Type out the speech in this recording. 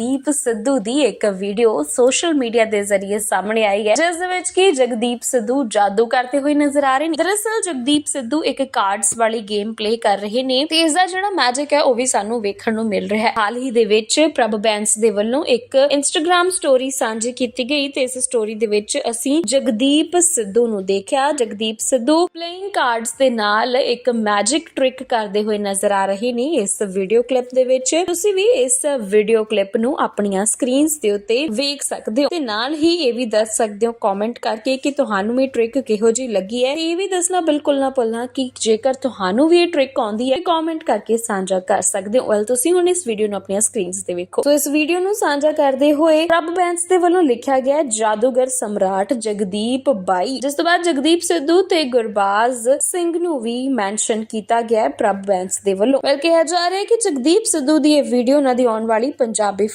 ਜਗਦੀਪ ਸਿੱਧੂ ਦੀ ਇੱਕ video social media ਦੇ ਜ਼ਰੀਏ ਸਾਹਮਣੇ ਆਈ ਹੈ, ਜਿਸ ਦੇ ਵਿੱਚ ਕਿ ਜਗਦੀਪ ਸਿੱਧੂ ਜਾਦੂ ਕਰਦੇ ਹੋਏ ਨਜ਼ਰ ਆ ਰਹੇ ਨੇ। ਦਰਅਸਲ ਜਗਦੀਪ ਸਿੱਧੂ ਇੱਕ ਕਾਰਡਸ ਵਾਲੀ ਗੇਮ ਪਲੇ ਕਰ ਰਹੇ ਨੇ ਤੇ ਇਸ ਦਾ ਜਿਹੜਾ ਮੈਜਿਕ ਹੈ, ਉਹ ਵੀ ਸਾਨੂੰ ਵੇਖਣ ਨੂੰ ਮਿਲ ਰਿਹਾ ਹੈ। ਹਾਲ ਹੀ ਦੇ ਵਿੱਚ ਪ੍ਰਭ ਬੈਂਸ ਦੇ ਵੱਲੋਂ ਇੱਕ ਇੰਸਟਾਗ੍ਰam ਸਟੋਰੀ ਸਾਂਝੀ ਕੀਤੀ ਗਈ ਤੇ ਇਸ ਸਟੋਰੀ ਦੇ ਵਿੱਚ ਅਸੀਂ ਜਗਦੀਪ ਸਿੱਧੂ ਨੂੰ ਦੇਖਿਆ। ਜਗਦੀਪ ਸਿੱਧੂ ਪਲੇਇੰਗ ਕਾਰਡਸ ਦੇ ਨਾਲ ਇੱਕ ਮੈਜਿਕ ਟ੍ਰਿਕ ਕਰਦੇ ਹੋਏ ਨਜ਼ਰ ਆ ਰਹੇ ਨੇ ਇਸ ਵੀਡੀਓ ਕਲਿੱਪ ਦੇ ਵਿੱਚ। ਤੁਸੀਂ ਵੀ ਇਸ ਵੀਡੀਓ ਕਲਿੱਪ ਨੂੰ ਆਪਣੀਆਂ ਸਕਰੀਨਸ ਦੇ ਉੱਤੇ ਵੇਖ ਸਕਦੇ ਹੋ। ਤੇ ਨਾਲ ਹੀ ਇਹ ਵੀ ਦੱਸ ਸਕਦੇ ਹੋ ਕਮੈਂਟ ਕਰਕੇ ਕਿ ਤੁਹਾਨੂੰ ਇਹ ਟ੍ਰਿਕ ਕਿਹੋ ਜਿਹੀ ਲੱਗੀ ਹੈ। ਇਹ ਵੀ ਦੱਸਣਾ ਬਿਲਕੁਲ ਨਾ ਭੁੱਲਣਾ ਕਿ ਜੇਕਰ ਤੁਹਾਨੂੰ ਵੀ ਇਹ ਟ੍ਰਿਕ ਆਉਂਦੀ ਹੈ ਕਮੈਂਟ ਕਰਕੇ ਸਾਂਝਾ ਕਰ ਸਕਦੇ ਹੋ। ਵੈਲ ਤੁਸੀਂ ਹੁਣ ਇਸ ਵੀਡੀਓ ਨੂੰ ਆਪਣੀਆਂ ਸਕਰੀਨਸ ਤੇ ਵੇਖੋ। ਸੋ ਇਸ ਵੀਡੀਓ ਨੂੰ ਸਾਂਝਾ ਕਰਦੇ ਹੋਏ ਪ੍ਰਭ ਬੈਂਸ ਦੇ ਵੱਲੋਂ ਲਿਖਿਆ ਗਿਆ ਜਾਦੂਗਰ ਸਮਰਾਟ ਜਗਦੀਪ ਬਾਈ। ਜਿਸ ਤੋਂ ਬਾਅਦ ਜਗਦੀਪ ਸਿੱਧੂ ਤੇ ਗੁਰਬਾਜ਼ ਸਿੰਘ ਨੂੰ ਵੀ ਮੈਂਸ਼ਨ ਕੀਤਾ ਗਿਆ ਹੈ ਪ੍ਰਭ ਬੈਂਸ ਦੇ ਵੱਲੋਂ। ਵੈਲ ਕਿਹਾ ਜਾ ਰਿਹਾ ਕਿ ਜਗਦੀਪ ਸਿੱਧੂ ਦੀ ਇਹ ਵੀਡੀਓ ਉਹਨਾਂ ਦੀ ਆਉਣ ਵਾਲੀ ਪੰਜਾਬੀ